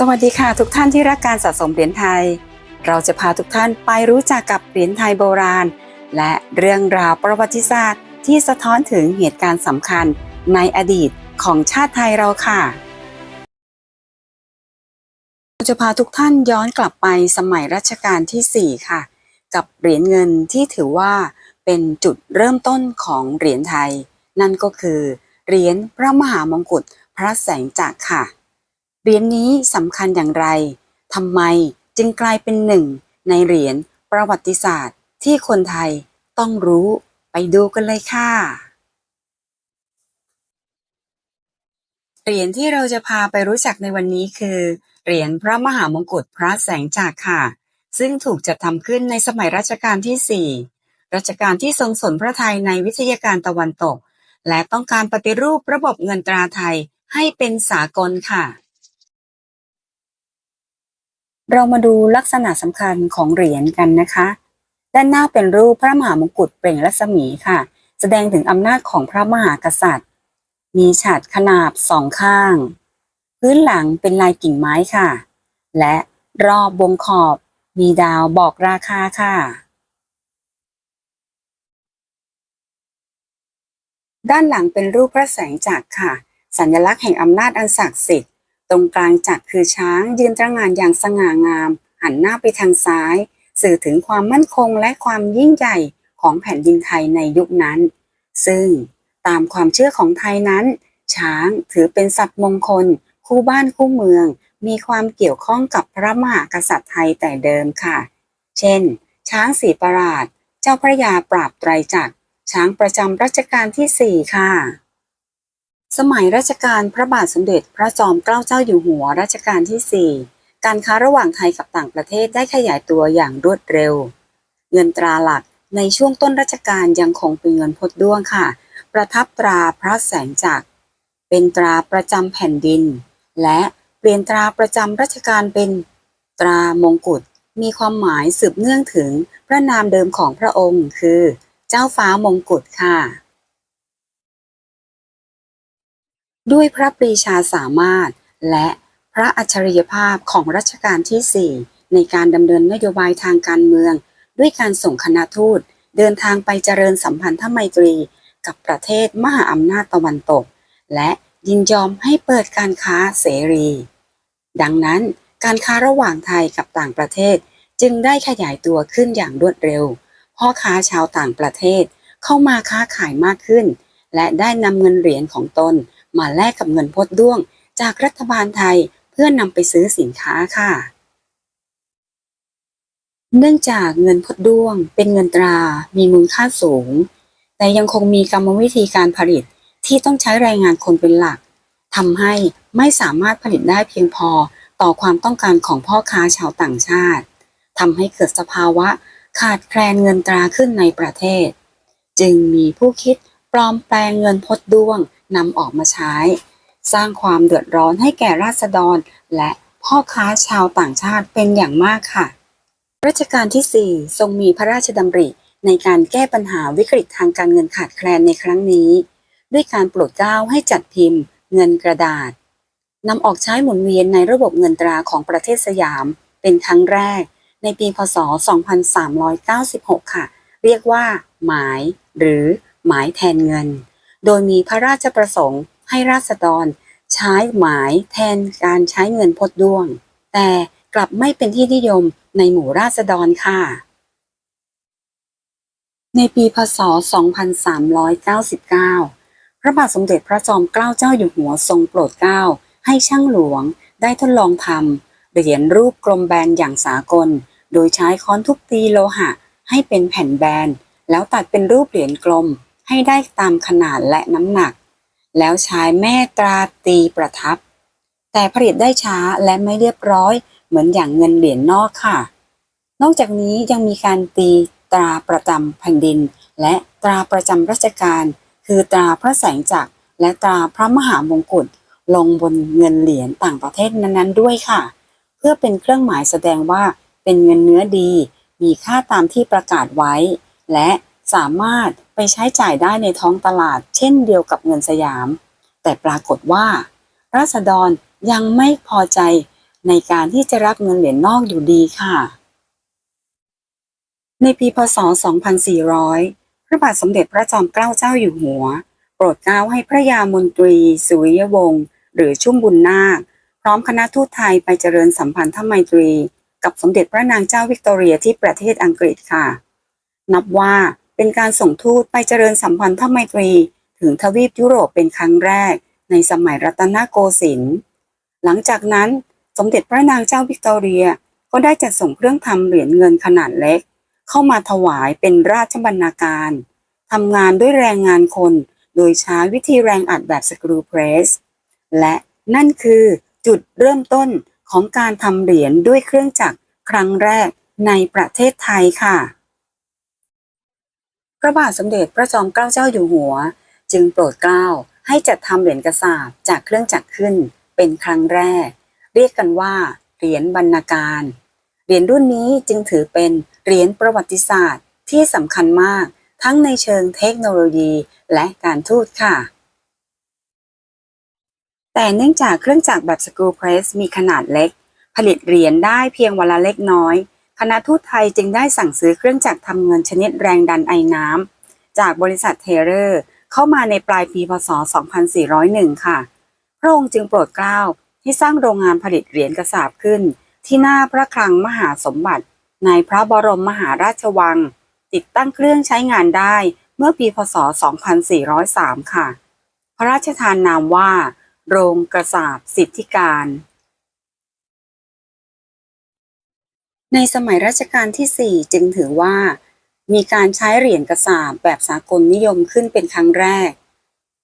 สวัสดีค่ะทุกท่านที่รักการสะสมเหรียญไทย เราจะพาทุกท่านไปรู้จักกับเหรียญไทยโบราณ และเรื่องราวประวัติศาสตร์ ที่สะท้อนถึงเหตุการณ์สำคัญในอดีตของชาติไทยเราค่ะ เราจะพาทุกท่านย้อนกลับไปสมัยรัชกาลที่ 4 ค่ะ กับเหรียญเงินที่ถือว่าเป็นจุดเริ่มต้นของเหรียญไทย นั่นก็คือเหรียญพระมหามงกุฎพระแสงจากรค่ะ เหรียญนี้สำคัญอย่างไรทำไมจึงกลายเป็นหนึ่งในเหรียญประวัติศาสตร์ที่คนไทยต้องรู้ไปดูกันเลยค่ะ เหรียญที่เราจะพาไปรู้จักในวันนี้คือ เหรียญพระมหามงกุฎพระแสงจากรค่ะ ซึ่งถูกจัดทำขึ้นในสมัยรัชกาลที่ 4 รัชกาลที่ทรงสนพระไทยในวิทยาการตะวันตก และต้องการปฏิรูประบบเงินตราไทยให้เป็นสากลค่ะ เรามาดูลักษณะสำคัญของเหรียญกันนะคะ ด้านหน้าเป็นรูปพระมหามงกุฎเปล่งรัศมีค่ะ แสดงถึงอำนาจของพระมหากษัตริย์ มีฉาดขนาบสองข้าง พื้นหลังเป็นลายกิ่งไม้ค่ะ และรอบวงขอบมีดาวบอกราคาค่ะ ด้านหลังเป็นรูปพระแสงจักรค่ะ สัญลักษณ์แห่งอำนาจอันศักดิ์สิทธิ์ ตรงกลางจักรคือช้างยืนตระหง่านอย่างสง่างาม หันหน้าไปทางซ้าย สื่อถึงความมั่นคงและความยิ่งใหญ่ของแผ่นดินไทยในยุคนั้น ซึ่งตามความเชื่อของไทยนั้น ช้างถือเป็นสัตว์มงคล คู่บ้านคู่เมือง มีความเกี่ยวข้องกับพระมหากษัตริย์ไทยแต่เดิมค่ะ เช่น ช้างสีประหลาด เจ้าพระยาปราบไตรจักรช้างประจำรัชกาลที่ 4 ค่ะ สมัยรัชกาลพระบาทสมเด็จพระจอมเกล้าเจ้าอยู่หัวรัชกาลที่ 4 การค้าระหว่างไทยกับต่างประเทศได้ขยายตัวอย่างรวดเร็ว เงินตราหลักในช่วงต้นรัชกาลยังคงเป็นเงินพดด้วงค่ะ ประทับตราพระแสงจักร เป็นตราประจำแผ่นดิน และเปลี่ยนตราประจำรัชกาลเป็นตรามงกุฎมีความหมายสืบเนื่องถึงพระนามเดิมของพระองค์คือ เจ้าฟ้ามงกุฎค่ะ ด้วยพระปรีชาสามารถ และพระอัจฉริยภาพของรัชกาลที่ 4 ในการดำเนินนโยบายทางการเมือง ด้วยการส่งคณะทูต เดินทางไปเจริญสัมพันธไมตรี กับประเทศมหาอำนาจตะวันตก และยินยอมให้เปิดการค้าเสรี ดังนั้นการค้าระหว่างไทยกับต่างประเทศจึงได้ขยายตัวขึ้นอย่างรวดเร็ว พ่อค้าชาวต่างประเทศเข้ามาค้าขายมากขึ้น และได้นำเงินเหรียญของตน มาแลกกับเงินพดด้วง จากรัฐบาลไทยเพื่อนำไปซื้อสินค้าค่ะ เนื่องจากเงินพดด้วงเป็นเงินตรา มีมูลค่าสูง แต่ยังคงมีกรรมวิธีการผลิตที่ต้องใช้แรงงานคนเป็นหลักทำให้ไม่สามารถผลิตได้เพียงพอต่อความต้องการของพ่อค้าชาวต่างชาติทำให้เกิดสภาวะขาดแคลนเงินตราขึ้นในประเทศ จึงมีผู้คิดปลอมแปลงเงินพดด้วง นำออกมาใช้ สร้างความเดือดร้อนให้แก่ราษฎร และพ่อค้าชาวต่างชาติเป็นอย่างมากค่ะ รัชกาลที่ 4 ทรงมีพระราชดำริในการแก้ปัญหาวิกฤตทางการเงินขาดแคลนในครั้งนี้ ด้วยการโปรดเกล้าให้จัดพิมพ์ เงินกระดาษนำออกใช้หมุนเวียนในระบบเงินตราของประเทศสยาม เป็นครั้งแรก ในปีพศ 2396 ค่ะ เรียกว่า หมาย หรือ หมายแทนเงิน โดยมีพระราชประสงค์ให้ราษฎร ใช้หมายแทนการใช้เงินพดด้วง แต่กลับไม่เป็นที่นิยมในหมู่ราษฎรค่ะ ในปีพศ 2399 พระบาทสมเด็จพระจอมเกล้าเจ้าอยู่หัวทรงโปรดเกล้า ให้ช่างหลวงได้ทดลองทำเหรียญรูปกลมแบนอย่างสากล โดยใช้ค้อนทุบตีโลหะ ให้เป็นแผ่นแบน แล้วตัดเป็นรูปเหรียญกลม ให้ได้ตามขนาดและน้ำหนัก แล้วใช้แม่ตราตีประทับ แต่ผลิตได้ช้าและไม่เรียบร้อยเหมือนอย่างเงินเหรียญนอกค่ะ นอกจากนี้ยังมีการตีตราประจำแผ่นดิน และตราประจำราชการ คือตราพระแสงจักรและตราพระมหามงกุฎลงบนเงินเหรียญต่างประเทศนั้นๆ ด้วยค่ะ เพื่อเป็นเครื่องหมายแสดงว่าเป็นเงินเนื้อดี มีค่าตามที่ประกาศไว้ และสามารถ ไปใช้จ่ายได้ในท้องตลาด เช่นเดียวกับเงินสยาม แต่ปรากฏว่า ราษฎรยังไม่พอใจในการที่จะรับเงินเหรียญนอกอยู่ดีค่ะ ในปีพศ 2400 พระบาทสมเด็จพระจอมเกล้าเจ้าอยู่หัว โปรดเกล้าให้พระยามนตรี สุริยวงศ์หรือชุ่มบุญนาค พร้อมคณะทูตไทยไปเจริญสัมพันธไมตรี กับสมเด็จพระนางเจ้าวิกตอเรียที่ประเทศอังกฤษค่ะ นับว่า เป็นการส่งทูตไปเจริญสัมพันธไมตรี ถึงทวีปยุโรปเป็นครั้งแรก ในสมัยรัตนโกสินทร์หลังจากนั้นสมเด็จพระนางเจ้าวิกตอเรียก็ได้จัดส่งเครื่องทำเหรียญเงินขนาดเล็ก เข้ามาถวายเป็นราชบรรณาการทำงานด้วยแรงงานคน โดยใช้วิธีแรงอัดแบบสกรูเพรส และนั่นคือจุดเริ่มต้นของการทำเหรียญด้วยเครื่องจักรครั้งแรกในประเทศไทยค่ะ ระบาทสมเด็จพระจอมเกล้าเจ้าอยู่หัว จึงโปรดเกล้าให้จัดทำเหรียญกระสาบจากเครื่องจักรขึ้นเป็นครั้งแรก เรียกกันว่าเหรียญบรรณาการ เหรียญรุ่นนี้จึงถือเป็นเหรียญประวัติศาสตร์ที่สำคัญมากทั้งในเชิงเทคโนโลยีและการทูตค่ะ แต่เนื่องจากเครื่องจักรแบบสกรูเพรสมีขนาดเล็ก ผลิตเหรียญได้เพียงวันละเล็กน้อย คณะทูตไทยจึงได้สั่งซื้อเครื่องจักรทำเงินชนิดแรงดันไอน้ำจากบริษัทเทเลอร์ เข้ามาในปลายปีพศ 2401 ค่ะ พระองค์จึงโปรดเกล้าให้สร้างโรงงานผลิตเหรียญกระสาบขึ้น ที่หน้าพระคลังมหาสมบัติ ในพระบรมมหาราชวัง ติดตั้งเครื่องใช้งานได้เมื่อปีพศ 2403 ค่ะ พระราชทานนามว่า โรงกระสาบสิทธิการ ในสมัยรัชกาลที่ 4 จึงถือว่า มีการใช้เหรียญกระสาบแบบสากลนิยมขึ้นเป็นครั้งแรก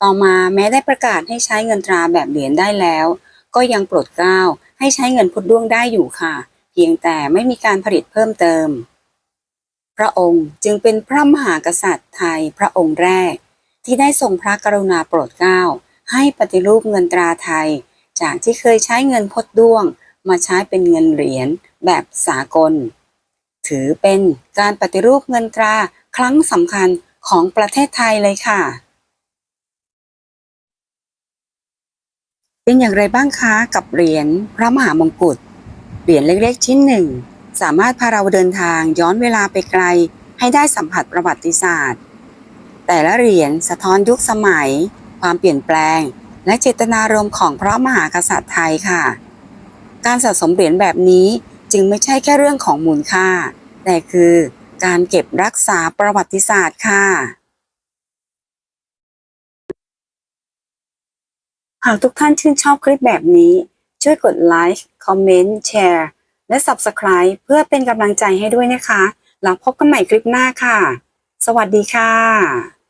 ต่อมาแม้ได้ประกาศให้ใช้เงินตราแบบเหรียญได้แล้ว ก็ยังโปรดเกล้าให้ใช้เงินพุดด้วงได้อยู่ค่ะ เพียงแต่ไม่มีการผลิตเพิ่มเติม พระองค์จึงเป็นพระมหากษัตริย์ไทยพระองค์แรก ที่ได้ทรงพระกรุณาโปรดเกล้าให้ปฏิรูปเงินตราไทย จากที่เคยใช้เงินพดด้วง มาใช้เป็นเงินเหรียญแบบสากล ถือเป็นการปฏิรูปเงินตราครั้งสำคัญของประเทศไทยเลยค่ะ เป็นอย่างไรบ้างคะกับเหรียญพระมหามงกุฎเหรียญเล็กๆ ชิ้นหนึ่ง สามารถพาเราเดินทางย้อนเวลาไปไกล ให้ได้สัมผัสประวัติศาสตร์ แต่ละเหรียญสะท้อนยุคสมัย ความเปลี่ยนแปลง และเจตนารมณ์ของพระมหากษัตริย์ไทยค่ะ การสะสมเหรียญแบบนี้จึงไม่ใช่แค่เรื่องของมูลค่า แต่คือการเก็บรักษาประวัติศาสตร์ค่ะ หากทุกท่านชื่นชอบคลิปแบบนี้ ช่วยกดไลค์ คอมเมนต์ แชร์ และ Subscribe เพื่อเป็นกำลังใจให้ด้วยนะคะ แล้วพบกันใหม่คลิปหน้าค่ะ สวัสดีค่ะ